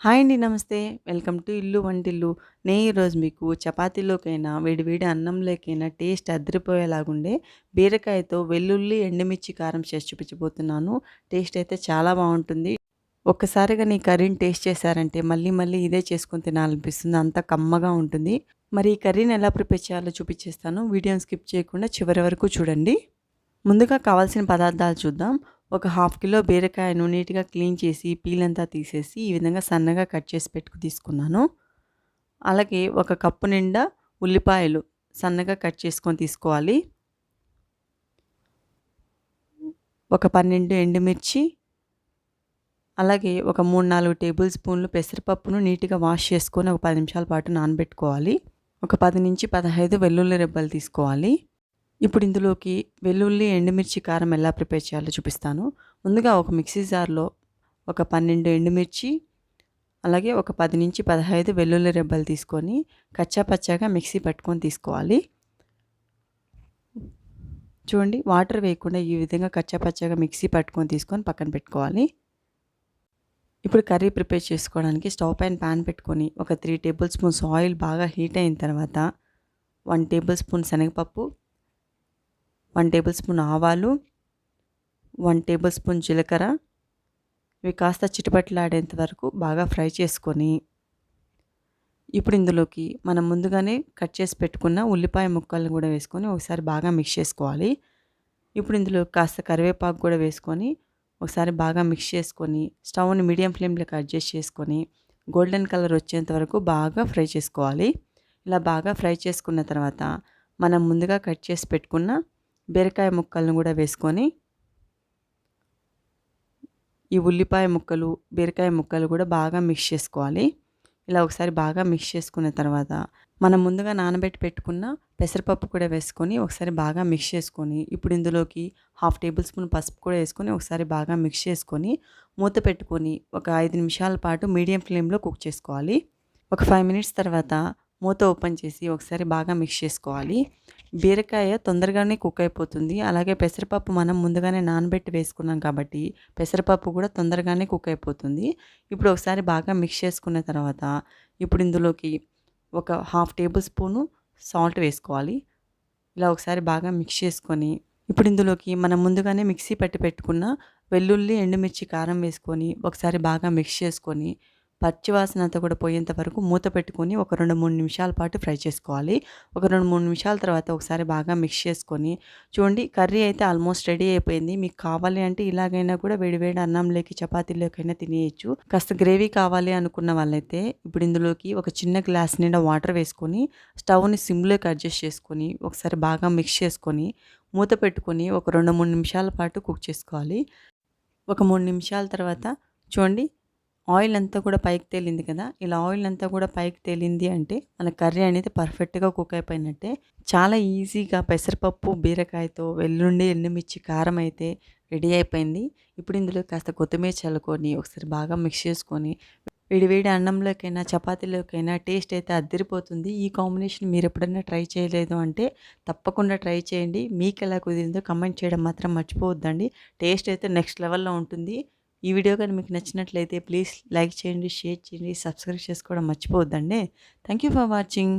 Hi అండి నమస్తే. Welcome to ఇల్లు వంటిల్లు. నేను ఈరోజు మీకు చపాతీలోకైనా వేడివేడి అన్నంలోకైనా టేస్ట్ అదిరిపోయేలాగుండే బీరకాయతో వెల్లుల్లి ఎండుమిర్చి కారం చేసి చూపించబోతున్నాను. టేస్ట్ అయితే చాలా బాగుంటుంది. ఒక్కసారిగా నీ కర్రీని టేస్ట్ చేశారంటే మళ్ళీ మళ్ళీ ఇదే చేసుకొని తినాలనిపిస్తుంది. అంత కమ్మగా ఉంటుంది. మరి ఈ కర్రీని ఎలా ప్రిపేర్ చేయాలో చూపించేస్తాను. వీడియోని స్కిప్ చేయకుండా చివరి వరకు చూడండి. ముందుగా కావాల్సిన పదార్థాలు చూద్దాం. ఒక హాఫ్ కిలో బీరకాయను నీట్గా క్లీన్ చేసి పీల్ అంతా తీసేసి ఈ విధంగా సన్నగా కట్ చేసి పెట్టుకు తీసుకున్నాను. అలాగే ఒక కప్పు నిండా ఉల్లిపాయలు సన్నగా కట్ చేసుకొని తీసుకోవాలి. ఒక పన్నెండు ఎండుమిర్చి అలాగే ఒక మూడు నాలుగు టేబుల్ స్పూన్లు పెసరపప్పును నీట్గా వాష్ చేసుకొని ఒక పది నిమిషాల పాటు నానబెట్టుకోవాలి. ఒక పది నుంచి పదహైదు వెల్లుల్లి రెబ్బలు తీసుకోవాలి. ఇప్పుడు ఇందులోకి వెల్లుల్లి ఎండుమిర్చి కారం ఎలా ప్రిపేర్ చేయాలో చూపిస్తాను. ముందుగా ఒక మిక్సీ జార్లో ఒక పన్నెండు ఎండుమిర్చి అలాగే ఒక పది నుంచి పదహైదు వెల్లుల్లి రెబ్బలు తీసుకొని కచ్చా పచ్చాగా మిక్సీ పట్టుకొని తీసుకోవాలి. చూడండి వాటర్ వేయకుండా ఈ విధంగా కచ్చా పచ్చాగా మిక్సీ పట్టుకొని తీసుకొని పక్కన పెట్టుకోవాలి. ఇప్పుడు కర్రీ ప్రిపేర్ చేసుకోవడానికి స్టవ్ పైన ప్యాన్ పెట్టుకొని ఒక త్రీ టేబుల్ స్పూన్స్ ఆయిల్ బాగా హీట్ అయిన తర్వాత వన్ టేబుల్ స్పూన్ శనగపప్పు వన్ టేబుల్ స్పూన్ ఆవాలు వన్ టేబుల్ స్పూన్ జీలకర్ర. ఇవి కాస్త చిటిపట్లాడేంత వరకు బాగా ఫ్రై చేసుకొని ఇప్పుడు ఇందులోకి మనం ముందుగానే కట్ చేసి పెట్టుకున్న ఉల్లిపాయ ముక్కలను కూడా వేసుకొని ఒకసారి బాగా మిక్స్ చేసుకోవాలి. ఇప్పుడు ఇందులో కాస్త కరివేపాకు కూడా వేసుకొని ఒకసారి బాగా మిక్స్ చేసుకొని స్టవ్ని మీడియం ఫ్లేమ్లోకి అడ్జస్ట్ చేసుకొని గోల్డెన్ కలర్ వచ్చేంత వరకు బాగా ఫ్రై చేసుకోవాలి. ఇలా బాగా ఫ్రై చేసుకున్న తర్వాత మనం ముందుగా కట్ చేసి పెట్టుకున్న బీరకాయ ముక్కలను కూడా వేసుకొని ఈ ఉల్లిపాయ ముక్కలు బీరకాయ ముక్కలు కూడా బాగా మిక్స్ చేసుకోవాలి. ఇలా ఒకసారి బాగా మిక్స్ చేసుకున్న తర్వాత మనం ముందుగా నానబెట్టి పెట్టుకున్న పెసరపప్పు కూడా వేసుకొని ఒకసారి బాగా మిక్స్ చేసుకొని ఇప్పుడు ఇందులోకి హాఫ్ టేబుల్ స్పూన్ పసుపు కూడా వేసుకొని ఒకసారి బాగా మిక్స్ చేసుకొని మూత పెట్టుకొని ఒక ఐదు నిమిషాల పాటు మీడియం ఫ్లేమ్లో కుక్ చేసుకోవాలి. ఒక ఫైవ్ మినిట్స్ తర్వాత మూత ఓపెన్ చేసి ఒకసారి బాగా మిక్స్ చేసుకోవాలి. బీరకాయ తొందరగానే కుక్ అయిపోతుంది. అలాగే పెసరపప్పు మనం ముందుగానే నానబెట్టి వేసుకున్నాం కాబట్టి పెసరపప్పు కూడా తొందరగానే కుక్ అయిపోతుంది. ఇప్పుడు ఒకసారి బాగా మిక్స్ చేసుకున్న తర్వాత ఇప్పుడు ఇందులోకి ఒక హాఫ్ టేబుల్ స్పూను సాల్ట్ వేసుకోవాలి. ఇలా ఒకసారి బాగా మిక్స్ చేసుకొని ఇప్పుడు ఇందులోకి మనం ముందుగానే మిక్సీ పట్టి పెట్టుకున్న వెల్లుల్లి ఎండుమిర్చి కారం వేసుకొని ఒకసారి బాగా మిక్స్ చేసుకొని పచ్చివాసన అంతా కూడా పోయేంత వరకు మూత పెట్టుకొని ఒక రెండు మూడు నిమిషాల పాటు ఫ్రై చేసుకోవాలి. ఒక రెండు మూడు నిమిషాల తర్వాత ఒకసారి బాగా మిక్స్ చేసుకొని చూడండి కర్రీ అయితే ఆల్మోస్ట్ రెడీ అయిపోయింది. మీకు కావాలి అంటే ఇలాగైనా కూడా వేడివేడి అన్నంలోకి చపాతీలోకైనా తినేయచ్చు. కాస్త గ్రేవీ కావాలి అనుకున్న వాళ్ళైతే ఇప్పుడు ఇందులోకి ఒక చిన్న గ్లాస్ నిండా వాటర్ వేసుకొని స్టవ్ని సిమ్లోకి అడ్జస్ట్ చేసుకొని ఒకసారి బాగా మిక్స్ చేసుకొని మూత పెట్టుకొని ఒక రెండు మూడు నిమిషాల పాటు కుక్ చేసుకోవాలి. ఒక మూడు నిమిషాల తర్వాత చూడండి ఆయిల్ అంతా కూడా పైకి తేలింది కదా? ఇలా ఆయిల్ అంతా కూడా పైకి తేలింది అంటే మన కర్రీ అనేది పర్ఫెక్ట్గా కుక్ అయిపోయినట్టే. చాలా ఈజీగా పెసరపప్పు బీరకాయతో వెల్లుండి ఎండుమిర్చి కారం అయితే రెడీ అయిపోయింది. ఇప్పుడు ఇందులో కాస్త కొత్తిమీర చల్లుకొని ఒకసారి బాగా మిక్స్ చేసుకొని వేడివేడి అన్నంలోకైనా చపాతీలోకైనా టేస్ట్ అయితే అద్దరిపోతుంది. ఈ కాంబినేషన్ మీరు ఎప్పుడైనా ట్రై చేయలేదు అంటే తప్పకుండా ట్రై చేయండి. మీకు ఎలా కుదిరిందో కమెంట్ చేయడం మాత్రం మర్చిపోవద్దండి. టేస్ట్ అయితే నెక్స్ట్ లెవెల్లో ఉంటుంది. ఈ వీడియో కానీ మీకు నచ్చినట్లయితే ప్లీజ్ లైక్ చేయండి షేర్ చేయండి సబ్స్క్రైబ్ చేసుకోవడం మర్చిపోవద్దండి. Thank you for watching.